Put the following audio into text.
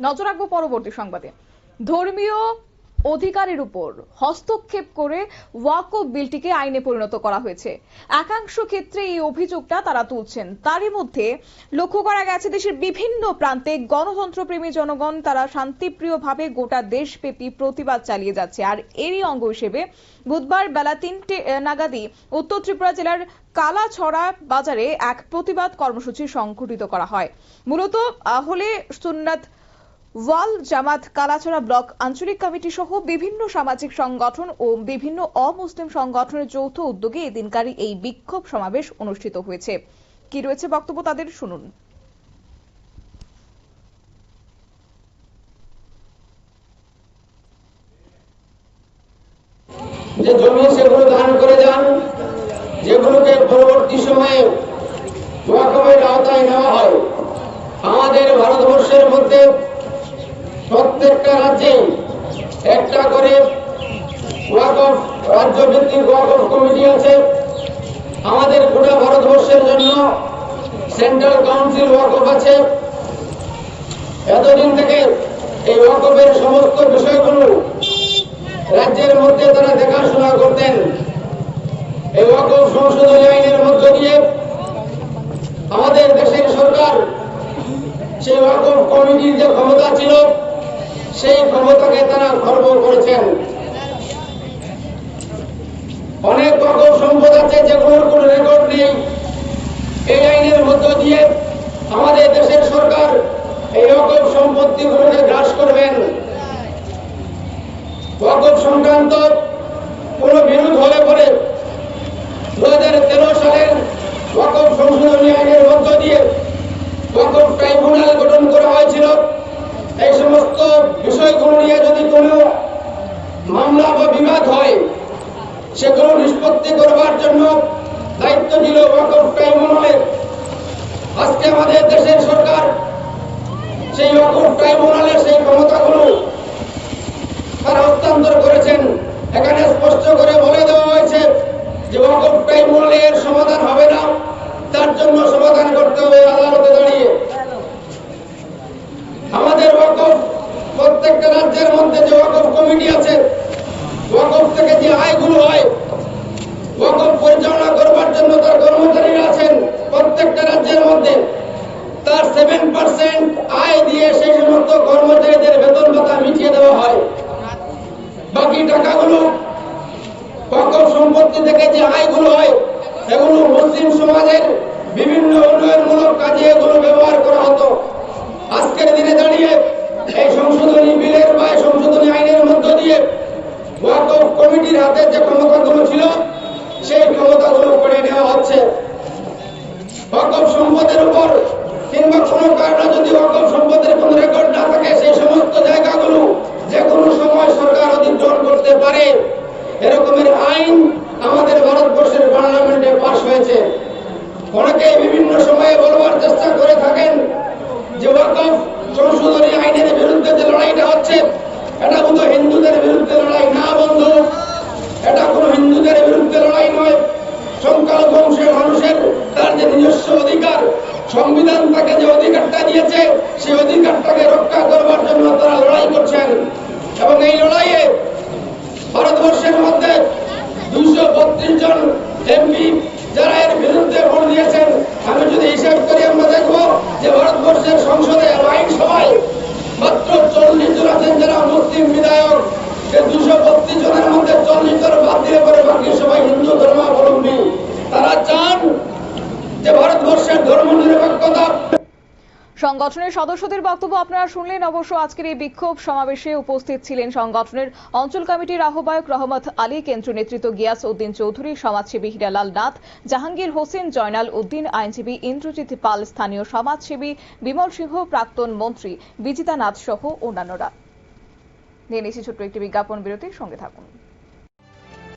নজর রাখব পরবর্তী সংবাদে। ধর্মীয় অধিকারের উপর হস্তক্ষেপ করে ওয়াকফ বিলটিকে আইনে পরিণত করা হয়েছে। একাংশ ক্ষেত্রে এই অভিযোগটা তারা তুলছেন। তারই মধ্যে লক্ষ্য করা গেছে দেশের বিভিন্ন প্রান্তে গণতন্ত্রপ্রেমী জনগণ তারা শান্তিপ্রিয়ভাবে গোটা দেশব্যাপী প্রতিবাদ চালিয়ে যাচ্ছে। আর এরই অঙ্গ হিসেবে বুধবার বেলা তিনটে আহ, নাগাদই উত্তর ত্রিপুরা জেলার কালাছড়া বাজারে এক প্রতিবাদ কর্মসূচি সংঘটিত করা হয়। মূলত হলে সুন্নাত ওয়াল, জামাত কালাছড়া ব্লক, আঞ্চলিক কমিটি সহ বিভিন্ন সামাজিক সংগঠন ও বিভিন্ন অমুসলিম সংগঠনের যৌথ উদ্যোগে এদিনকারই এই বিক্ষোভ সমাবেশ অনুষ্ঠিত হয়েছে। কি রয়েছে বক্তব্য তাদের, শুনুন। যে জমি সেগুলো দান করে যান, যেগুলোকে পরবর্তী সময়ে ওয়াকফের আওতায় নেওয়া হয়, আমাদের ভারতবর্ষের মধ্যে প্রত্যেকটা রাজ্যে একটা করে রাজ্য ভিত্তিক ওয়াকফ কমিটি আছে। আমাদের গোটা ভারতবর্ষের জন্য সেন্ট্রাল কাউন্সিল ওয়াকফ আছে। এতদিন থেকে এই ওয়াকফের সমস্ত বিষয়গুলো রাজ্যের মধ্যে তারা দেখাশোনা করতেন। এই ওয়াকফ সংশোধনী আইনের মধ্য দিয়ে আমাদের দেশের সরকার সেই ওয়াকফ কমিটির যে ক্ষমতা ছিল সেই ক্ষমতাকে তারা খর্ব করেছেন। অনেক বর্গ সম্পদ আছে যেগুলোর কোনো রেকর্ড নেই। এই আইনের মধ্য দিয়ে আমাদের দেশের সরকার এই ওয়াকফ সম্পত্তিগুলোকে গ্রাস করবেন ওয়াকফ সংক্রান্ত কোন বিরোধ হলে পরে দু হাজার তেরো সালের ওয়াকফ সংশোধনী আইনের মধ্য দিয়ে ওয়াকফ ট্রাইব্যুনাল গঠন করা হয়েছিল বিষয়গুলো নিয়ে যদি কোনো মামলা বা বিবাদ হয়, সেগুলো নিষ্পত্তি করবার জন্য দায়িত্ব ট্রাইব্যুনালের। আজকে আমাদের দেশের সরকার সেই ওয়াকফ ট্রাইব্যুনালের সেই ক্ষমতাগুলো তারা হস্তান্তর করেছেন। এখানে স্পষ্ট করে বলে দেওয়া হয়েছে যে ওয়াকফ ট্রাইব্যুনালের সমাধান হবে না, তার জন্য সমাধান করতে হবে আদালতে দাঁড়িয়ে আমাদের ওয়াকফ প্রত্যেকটা রাজ্যের মধ্যে যে ওয়াকফ কমিটি আছে ওয়াকফ থেকে যে আয়গুলো হয় ওয়াকফ পরিচালনা করবার জন্য তার কর্মচারীরা আছেন প্রত্যেকটা রাজ্যের মধ্যে তার সেভেন পার্সেন্ট আয় দিয়ে সেই সমস্ত কর্মচারীদের বেতন ভাতা মিটিয়ে দেওয়া হয়। বাকি টাকাগুলো ওয়াকফ সম্পত্তি থেকে যে আয়গুলো হয় এগুলো মুসলিম সমাজের বিভিন্ন উন্নয়নমূলক কাজে এগুলো ব্যবহার করা হতো। আজকের দিনে দাঁড়িয়ে এই সংশোধনী বিলের বা সংশোধনী আইনের মধ্য দিয়ে ওয়াকফ কমিটির হাতে যে ক্ষমতাগুলো ছিল, সেই ক্ষমতাগুলো করে নেওয়া হচ্ছে ওয়াকফ সম্পদের উপর কিংবা কোনো কারণে যদি ওয়াকফ সম্পদের কোনো রেকর্ড না থাকে, সেই সমস্ত জায়গাগুলো যে কোনো সময় সরকার অধিগ্রহণ করতে পারে। এরকমের আইন আমাদের ভারতবর্ষের পার্লামেন্টে পাশ হয়েছে। অনেকে বিভিন্ন সময়ে বলবার চেষ্টা করে থাকেন যে ওয়াকফ সংশোধনী আইনের বিরুদ্ধে যে লড়াইটা হচ্ছে, এটা শুধু হিন্দুদের বিরুদ্ধে লড়াই না বন্ধু, এটা কোনো হিন্দুদের বিরুদ্ধে লড়াই নয়। সংখ্যালঘু অংশের মানুষের তার যে নিজস্ব অধিকার সংবিধান তাকে যে অধিকারটা দিয়েছে সেই অধিকারটাকে সংগঠনের সদস্যদের বক্তব্য আপনারা শুনলেন। অবশ্য আজকের এই বিক্ষোভ সমাবেশে উপস্থিত ছিলেন সংগঠনের অঞ্চল কমিটির আহ্বায়ক রহমত আলী কেন্দ্র নেতৃত্ব গিয়াস উদ্দিন চৌধুরী, সমাজসেবী হীরালাল নাথ, জাহাঙ্গীর হোসেন, জয়নাল উদ্দিন, আইনজীবী ইন্দ্রজিৎ পাল, স্থানীয় সমাজসেবী বিমল সিংহ, প্রাক্তন মন্ত্রী বিজিতা নাথ সহ অন্যান্যরা। নিয়ে নিচ্ছি ছোট্ট একটি বিজ্ঞাপন বিরতির সঙ্গে থাকুন।